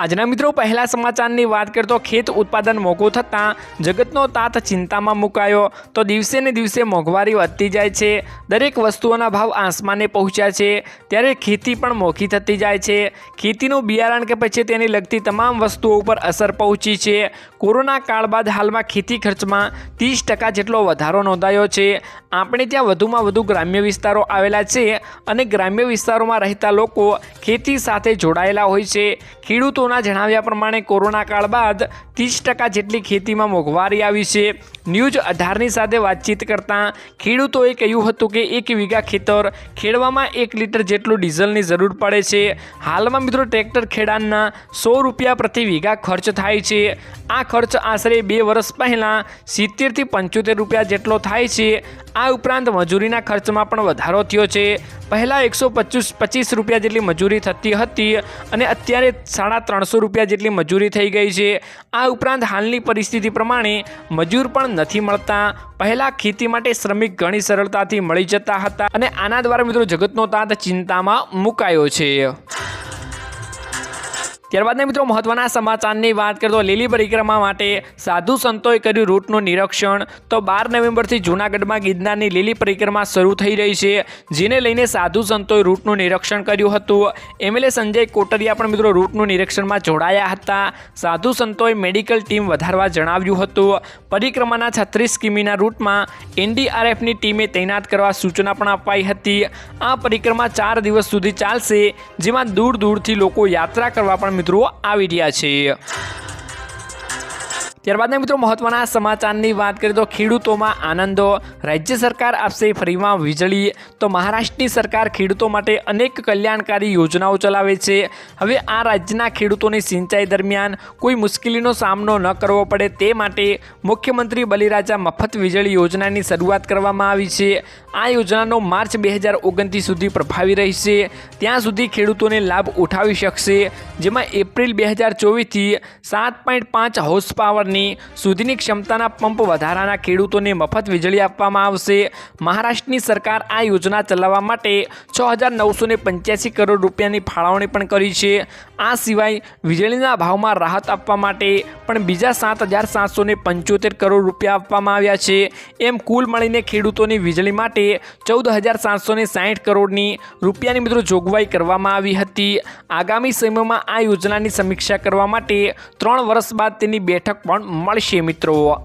આજના મિત્રો, પહેલા સમાચારની વાત કરતો ખેત ઉત્પાદન મોંઘું થતાં જગતનો તાત ચિંતામાં મુકાયો. તો દિવસે ને દિવસે મોંઘવારી વધતી જાય છે. દરેક વસ્તુઓના ભાવ આસમાને પહોંચ્યા છે. ત્યારે ખેતી પણ મોંઘી થતી જાય છે. ખેતીનું બિયારણ કે પછી તેને લગતી તમામ વસ્તુઓ ઉપર અસર પહોંચી છે. કોરોના કાળ બાદ હાલમાં ખેતી ખર્ચમાં ત્રીસ ટકા જેટલો વધારો નોંધાયો છે. આપણે ત્યાં વધુમાં વધુ ગ્રામ્ય વિસ્તારો આવેલા છે અને ગ્રામ્ય વિસ્તારોમાં રહેતા લોકો ખેતી સાથે જોડાયેલા હોય છે. ખેડૂતોના જણાવ્યા પ્રમાણે કોરોના કાળ બાદ ત્રીસ ટકા જેટલી ખેતીમાં મોંઘવારી આવી છે. ન્યૂઝ અઢારની સાથે વાતચીત કરતાં ખેડૂતોએ કહ્યું હતું કે એક વીઘા ખેતર ખેડવામાં એક લીટર જેટલું ડીઝલની જરૂર પડે છે. હાલમાં મિત્રો ટ્રેક્ટર ખેડાણના સો રૂપિયા પ્રતિ વીઘા ખર્ચ થાય છે. આ ખર્ચ આશરે બે વર્ષ પહેલાં સિત્તેરથી પંચોતેર રૂપિયા જેટલો થાય છે. આ ઉપરાંત મજૂરીના ખર્ચમાં પણ વધારો થયો છે. પહેલાં એકસો પચીસ પચીસ રૂપિયા જેટલી મજૂરી થતી હતી અને અત્યારે સાડા ત્રણસો રૂપિયા જેટલી મજૂરી થઈ ગઈ છે. આ ઉપરાંત હાલની પરિસ્થિતિ પ્રમાણે મજૂર પણ નથી મળતા. પહેલાં ખેતી માટે શ્રમિક ઘણી સરળતાથી મળી જતા હતા અને આના દ્વારા મિત્રો જગતનો તાત ચિંતામાં મુકાયો છે. ત્યારબાદના મિત્રો મહત્વના સમાચારની વાત કરતો લીલી પરિક્રમા માટે સાધુ સંતોએ કર્યું રૂટનું નિરીક્ષણ. તો બાર નવેમ્બરથી જૂનાગઢમાં ગિરનારની લીલી પરિક્રમા શરૂ થઈ રહી છે, જેને લઈને સાધુ સંતોએ રૂટનું નિરીક્ષણ કર્યું હતું. એમએલએ સંજય કોટરિયા પણ મિત્રો રૂટનું નિરીક્ષણમાં જોડાયા હતા. સાધુ સંતોએ મેડિકલ ટીમ વધારવા જણાવ્યું હતું. પરિક્રમાના છત્રીસ કિમીના રૂટમાં એનડીઆરએફની ટીમે તૈનાત કરવા સૂચના પણ અપાઈ હતી. આ પરિક્રમા ચાર દિવસ સુધી ચાલશે, જેમાં દૂર દૂરથી લોકો યાત્રા કરવા પણ મિત્રો આવી રહ્યા છે ત્યારબાદના મિત્રો મહત્વના સમાચારની વાત કરીએ તો ખેડૂતોમાં આનંદો. રાજ્ય સરકાર આપશે ફ્રીમાં વીજળી. તો મહારાષ્ટ્રની સરકાર ખેડૂતો માટે અનેક કલ્યાણકારી યોજનાઓ ચલાવે છે. હવે આ રાજ્યના ખેડૂતોની સિંચાઈ દરમિયાન કોઈ મુશ્કેલીનો સામનો ન કરવો પડે તે માટે મુખ્યમંત્રી બલિરાજા મફત વીજળી યોજનાની શરૂઆત કરવામાં આવી છે. આ યોજનાનો માર્ચ બે હજાર ઓગણત્રીસ સુધી પ્રભાવી રહેશે. ત્યાં સુધી ખેડૂતોને લાભ ઉઠાવી શકશે. જેમાં એપ્રિલ બે હજાર ચોવીસથી સાત પોઈન્ટ પાંચ હોર્સ પાવરની સુધીની ક્ષમતાના પંપ વધારાના ખેડૂતોને મફત વીજળી આપવામાં આવશે. મહારાષ્ટ્રની સરકાર આ યોજના ચલાવવા માટે છ હજાર નવસો પંચ્યાસી કરોડ રૂપિયાની ફાળવણી પણ કરી છે. આ સિવાય વીજળીના ભાવમાં રાહત આપવા માટે પણ બીજા સાત હજાર સાતસો પંચોતેર કરોડ રૂપિયા આપવામાં આવ્યા છે. એમ કુલ મળીને ખેડૂતોની વીજળી માટે ચૌદ હજાર સાતસો સાહીઠ કરોડની રૂપિયાની મિત્રો જોગવાઈ કરવામાં આવી હતી. આગામી સમયમાં આ યોજનાની સમીક્ષા કરવા માટે ત્રણ વર્ષ બાદ તેની બેઠક પણ મળશે મિત્રો.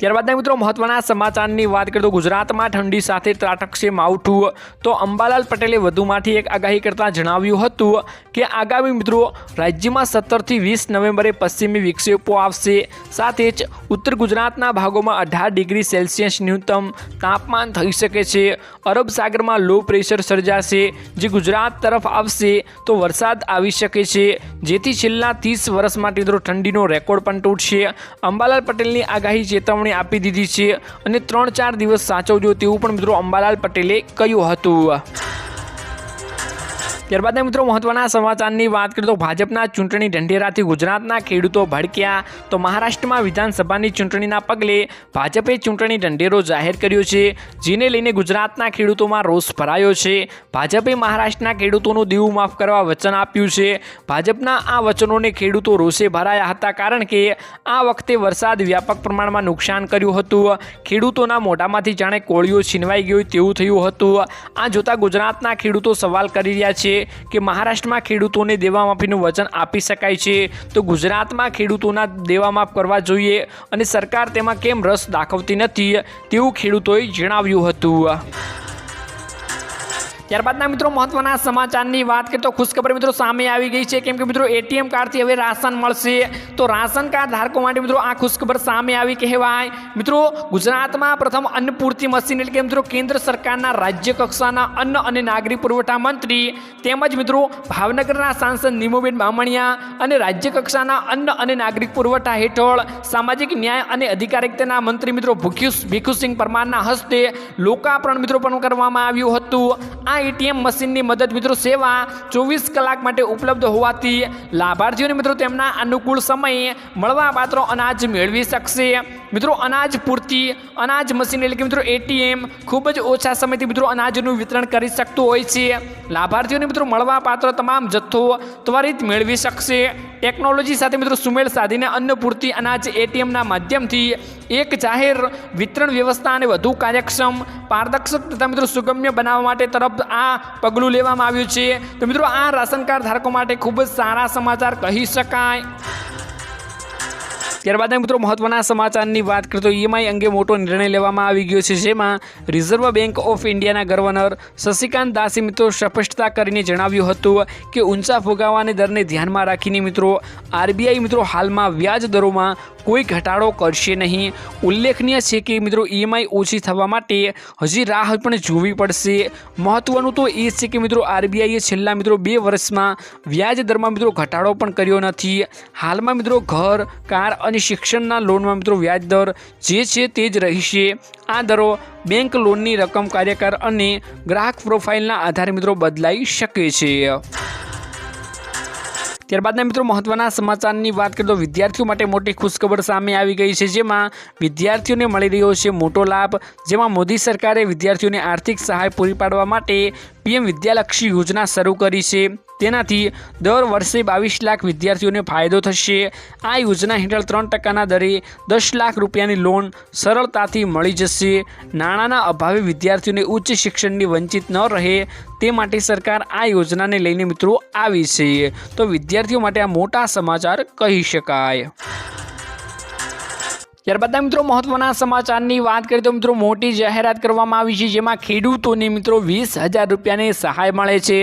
ત્યારબાદના મિત્રો મહત્વના સમાચારની વાત કરીએ તો ગુજરાતમાં ઠંડી સાથે ત્રાટકશે માવઠું. તો અંબાલાલ પટેલે વધુમાંથી એક આગાહી કરતાં જણાવ્યું હતું કે આગામી મિત્રો રાજ્યમાં સત્તરથી વીસ નવેમ્બરે પશ્ચિમી વિક્ષેપો આવશે. સાથે જ ઉત્તર ગુજરાતના ભાગોમાં અઢાર ડિગ્રી સેલ્સિયસ ન્યૂનતમ તાપમાન થઈ શકે છે. અરબ સાગરમાં લો પ્રેશર સર્જાશે. જે ગુજરાત તરફ આવશે તો વરસાદ આવી શકે છે. જેથી છેલ્લા ત્રીસ વર્ષ માટે મિત્રો ઠંડીનો રેકોર્ડ પણ તૂટશે. અંબાલાલ પટેલની આગાહી ચેતવણી આપી દીધી છે અને ત્રણ ચાર દિવસ સાચવજો તેવું પણ મિત્રો અંબાલાલ પટેલે કહ્યું હતું. ત્યારબાદના મિત્રો મહત્વના સમાચારની વાત કરીએ તો ભાજપના ચૂંટણી ઢંઢેરાથી ગુજરાતના ખેડૂતો ભડક્યા. તો મહારાષ્ટ્રમાં વિધાનસભાની ચૂંટણીના પગલે ભાજપે ચૂંટણી ઢંઢેરો જાહેર કર્યો છે, જેને લઈને ગુજરાતના ખેડૂતોમાં રોષ ભરાયો છે. ભાજપે મહારાષ્ટ્રના ખેડૂતોનું દેવું માફ કરવા વચન આપ્યું છે. ભાજપના આ વચનોને ખેડૂતો રોષે ભરાયા હતા કારણ કે આ વખતે વરસાદ વ્યાપક પ્રમાણમાં નુકસાન કર્યું હતું. ખેડૂતોના મોઢામાંથી જાણે કોળીઓ છીનવાઈ ગયું તેવું થયું હતું. આ જોતા ગુજરાતના ખેડૂતો સવાલ કરી રહ્યા છે કે મહારાષ્ટ્રમાં ખેડૂતોને દેવામાફીનું વચન આપી શકાય છે. તો ગુજરાતમાં ખેડૂતોના દેવામાફ કરવા જોઈએ અને સરકાર તેમાં કેમ રસ દાખવતી નથી તેવું ખેડૂતોએ જણાવ્યું હતું. ત્યારબાદના મિત્રો મહત્વના સમાચારની વાત કરીએ તો ખુશખબર મિત્રો સામે આવી ગઈ છે. કેમ કે મિત્રો એટીએમ કાર્ડથી હવે રાશન મળશે. તો રાશન કાર્ડ ધારકો માટે મિત્રો આ ખુશખબર સામે આવી કહેવાય. મિત્રો ગુજરાતમાં પ્રથમ અન્નપૂર્તિ મશીન એટલે કે મિત્રો કેન્દ્ર સરકારના રાજ્ય કક્ષાના અન્ન અને નાગરિક પુરવઠા મંત્રી તેમજ મિત્રો ભાવનગરના સાંસદ નીમુબેન બામણિયા અને રાજ્ય કક્ષાના અન્ન અને નાગરિક પુરવઠા હેઠળ સામાજિક ન્યાય અને અધિકારિકતાના મંત્રી મિત્રો ભૂખ્યુ ભીખુસિંહ પરમારના હસ્તે લોકાર્પણ મિત્રો પણ કરવામાં આવ્યું હતું. આ એટીએમ મશીનની મદદ મિત્રો સેવા ચોવીસ કલાક માટે ઉપલબ્ધ હોવાથી લાભાર્થીઓને મિત્રો તેમના અનુકૂળ સમયે મળવાપાત્ર અનાજ મેળવી શકશે. મિત્રો અનાજ પૂરતી અનાજ મશીન એટલે કે મિત્રો એટીએમ ખૂબ જ ઓછા સમયથી મિત્રો અનાજનું વિતરણ કરી શકતું હોય છે. લાભાર્થીઓને મિત્રો મળવાપાત્ર તમામ જથ્થો ત્વરિત મેળવી શકશે. ટેકનોલોજી સાથે મિત્રો સુમેળ સાધીને અન્ન પૂરતી અનાજ એટીએમના માધ્યમથી એક જાહેર વિતરણ વ્યવસ્થા અને વધુ કાર્યક્ષમ, પારદર્શક તથા મિત્રો સુગમ્ય બનાવવા માટે તરફ આ પગલું લેવામાં આવ્યું છે. તો મિત્રો, આ રાશન કાર્ડ ધારકો માટે ખૂબ જ સારા સમાચાર કહી શકાય. ત્યારબાદ મિત્રો મહત્વના સમાચારની વાત કરીએ તો ઈએમઆઈ અંગે મોટો નિર્ણય લેવામાં આવી ગયો છે, જેમાં રિઝર્વ બેંક ઓફ ઇન્ડિયાના ગવર્નર શશિકાંત દાસે મિત્રો સ્પષ્ટતા કરીને જણાવ્યું હતું કે ઊંચા ફુગાવાની દરને ધ્યાનમાં રાખીને મિત્રો આરબીઆઈ મિત્રો હાલમાં વ્યાજ દરોમાં કોઈ ઘટાડો કરશે નહીં. ઉલ્લેખનીય છે કે મિત્રો ઈએમઆઈ ઓછી થવા માટે હજી રાહ પણ જોવી પડશે. મહત્વનું તો એ છે કે મિત્રો આરબીઆઈએ છેલ્લા મિત્રો બે વર્ષમાં વ્યાજ દરમાં મિત્રો ઘટાડો પણ કર્યો નથી. હાલમાં મિત્રો ઘર, કાર અને શિક્ષણના લોનમાં મિત્રો વ્યાજ દર જે છે તે જ રહેશે. આ દરો બેંક લોનની રકમ કાર્યકાર અને ગ્રાહક પ્રોફાઇલના આધારે મિત્રો બદલાઈ શકે છે. ત્યારબાદના મિત્રો મહત્વના સમાચારની વાત કરીએ તો વિદ્યાર્થીઓ માટે મોટી ખુશખબર સામે આવી ગઈ છે, જેમાં વિદ્યાર્થીઓને મળી રહ્યો છે મોટો લાભ, જેમાં મોદી સરકારે વિદ્યાર્થીઓને આર્થિક સહાય પૂરી પાડવા માટે પીએમ વિદ્યાલક્ષી યોજના શરૂ કરી છે. તેનાથી દર વર્ષે બાવીસ લાખ વિદ્યાર્થીઓને ફાયદો થશે. આ યોજના હેઠળ ત્રણ ટકાના દરે દસ લાખ રૂપિયાની લોન સરળતાથી મળી જશે. નાણાંના અભાવે વિદ્યાર્થીઓને ઉચ્ચ શિક્ષણની વંચિત ન રહે તે માટે સરકાર આ યોજનાને લઈને મિત્રો આવી છે. તો વિદ્યાર્થીઓ માટે આ મોટા સમાચાર કહી શકાય. ત્યારબાદ મિત્રો મહત્વના સમાચારની વાત કરીએ તો મિત્રો મોટી જાહેરાત કરવામાં આવી છે, જેમાં ખેડૂતોને મિત્રો વીસ હજાર રૂપિયાની સહાય મળે છે.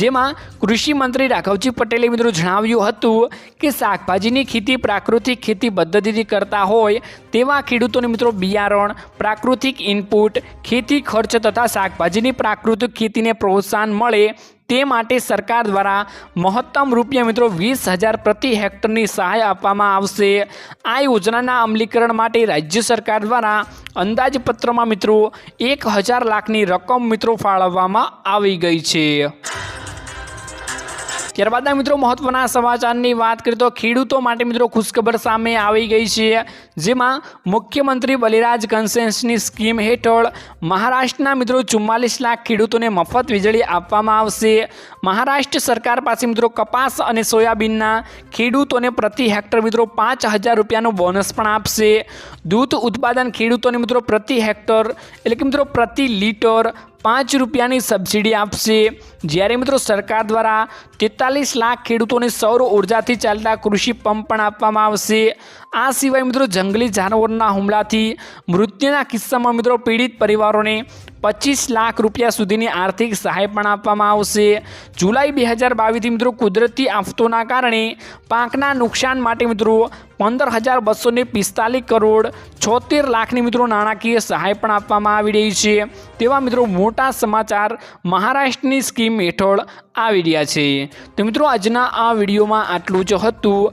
જેમાં કૃષિ મંત્રી રાઘવજી પટેલે મિત્રો જણાવ્યું હતું કે શાકભાજીની ખેતી પ્રાકૃતિક ખેતી પદ્ધતિથી કરતા હોય તેવા ખેડૂતોને મિત્રો બિયારણ, પ્રાકૃતિક ઇનપુટ ખેતી ખર્ચ તથા શાકભાજીની પ્રાકૃતિક ખેતીને પ્રોત્સાહન મળે તે માટે સરકાર દ્વારા મહત્તમ રૂપિયા મિત્રો વીસ હજાર પ્રતિ હેક્ટરની સહાય આપવામાં આવશે. આ યોજનાના અમલીકરણ માટે રાજ્ય સરકાર દ્વારા અંદાજપત્રમાં મિત્રો એક હજાર લાખની રકમ મિત્રો ફાળવવામાં આવી ગઈ છે. ત્યારબાદના મિત્રો મહત્વના સમાચારની વાત કરીએ તો ખેડૂતો માટે મિત્રો ખુશખબર સામે આવી ગઈ છે, જેમાં મુખ્યમંત્રી બલિરાજ કન્સેન્સની સ્કીમ હેઠળ મહારાષ્ટ્રના મિત્રો ચુમ્માલીસ લાખ ખેડૂતોને મફત વીજળી આપવામાં આવશે. મહારાષ્ટ્ર સરકાર પાસે મિત્રો કપાસ અને સોયાબીનના ખેડૂતોને પ્રતિ હેક્ટર મિત્રો પાંચ હજાર રૂપિયાનું બોનસ પણ આપશે. દૂધ ઉત્પાદન ખેડૂતોને મિત્રો પ્રતિ હેક્ટર, એટલે કે મિત્રો પ્રતિ લીટર પાંચ રૂપિયાની સબસિડી આપશે. જ્યારે મિત્રો સરકાર દ્વારા તેતાલીસ લાખ ખેડૂતોને સૌર ઉર્જાથી ચાલતા કૃષિ પંપ પણ આપવામાં આવશે. આ સિવાય મિત્રો જંગલી જાનવરોના હુમલાથી મૃત્યુના કિસ્સામાં મિત્રો પીડિત પરિવારોને પચીસ લાખ રૂપિયા સુધીની આર્થિક સહાય પણ આપવામાં આવશે. જુલાઈ બે હજાર બાવીસથી મિત્રો કુદરતી આફતોના કારણે પાકના નુકસાન માટે મિત્રો પંદર હજાર બસોને પિસ્તાલીસ કરોડ છોતેર લાખની મિત્રો નાણાકીય સહાય પણ આપવામાં આવી રહી છે. તેવા મિત્રો મોટા સમાચાર મહારાષ્ટ્રની સ્કીમ હેઠળ આવી રહ્યા છે. તો મિત્રો આજના આ વિડીયોમાં આટલું જ હતું.